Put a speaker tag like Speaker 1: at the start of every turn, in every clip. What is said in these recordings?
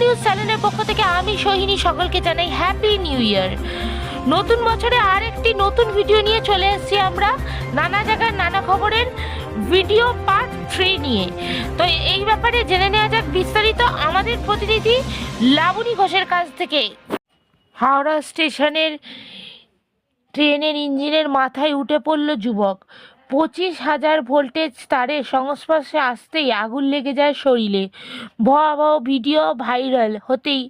Speaker 1: News চ্যানেলের পক্ষ থেকে আমি সোহিনী সকলকে জানাই হ্যাপি নিউ ইয়ার নতুন বছরে আরেকটি নতুন ভিডিও নিয়ে চলে এসেছি আমরা নানা জায়গার নানা খবরের ভিডিও পার্ট থ্রি নিয়ে। তো এই ব্যাপারে জেনে নেওয়া যাক বিস্তারিত আমাদের প্রতিনিধি লাবণী ঘোষের কাছ থেকে। হাওড়া স্টেশনের ট্রেনের ইঞ্জিনের মাথায় উঠে পড়ল যুবক। পঁচিশ হাজার ভোল্টেজ তারের সংস্পর্শে আসতেই আগুন লেগে যায় শরীরে। ভয়াবহ ভিডিও ভাইরাল হতেই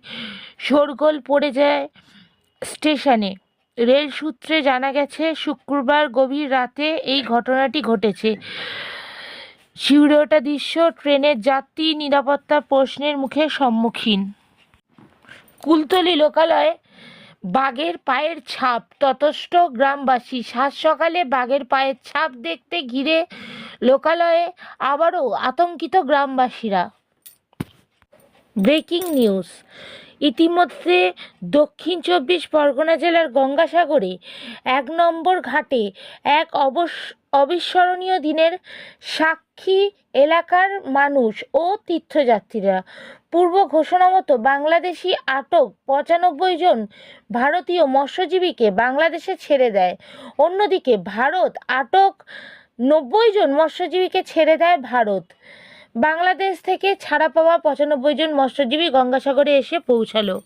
Speaker 1: শোরগোল পড়ে যায় স্টেশনে। রেল সূত্রে জানা গেছে, শুক্রবার গভীর রাতে এই ঘটনাটি ঘটেছে। শিউরে ওঠা দৃশ্য, ট্রেনের যাত্রী নিরাপত্তা প্রশ্নের মুখে সম্মুখীন। কুলতলি লোকালয়ে বাঘের পায়ের ছাপ। ততষ্ট গ্রামবাসী সাত সকালে বাঘের পায়ের ছাপ দেখতে ঘিরে লোকালয়ে আবারও আতঙ্কিত গ্রামবাসীরা। Breaking news. ইতিমধ্যে দক্ষিণ চব্বিশ পরগনা জেলার গঙ্গাসাগরে এক নম্বর ঘাটে এক অবস অবিস্মরণীয় দিনের সাক্ষী এলাকার মানুষ ও তীর্থযাত্রীরা। পূর্ব ঘোষণা মতো বাংলাদেশি আটক পঁচানব্বই জন ভারতীয় মৎস্যজীবীকে বাংলাদেশে ছেড়ে দেয়। অন্যদিকে ভারত আটক নব্বই জন মৎস্যজীবীকে ছেড়ে দেয় ভারত। বাংলাদেশ থেকে ছাড়া পাওয়া পঁচানব্বই জন মৎস্যজীবী গঙ্গাসাগরে এসে পৌঁছালো।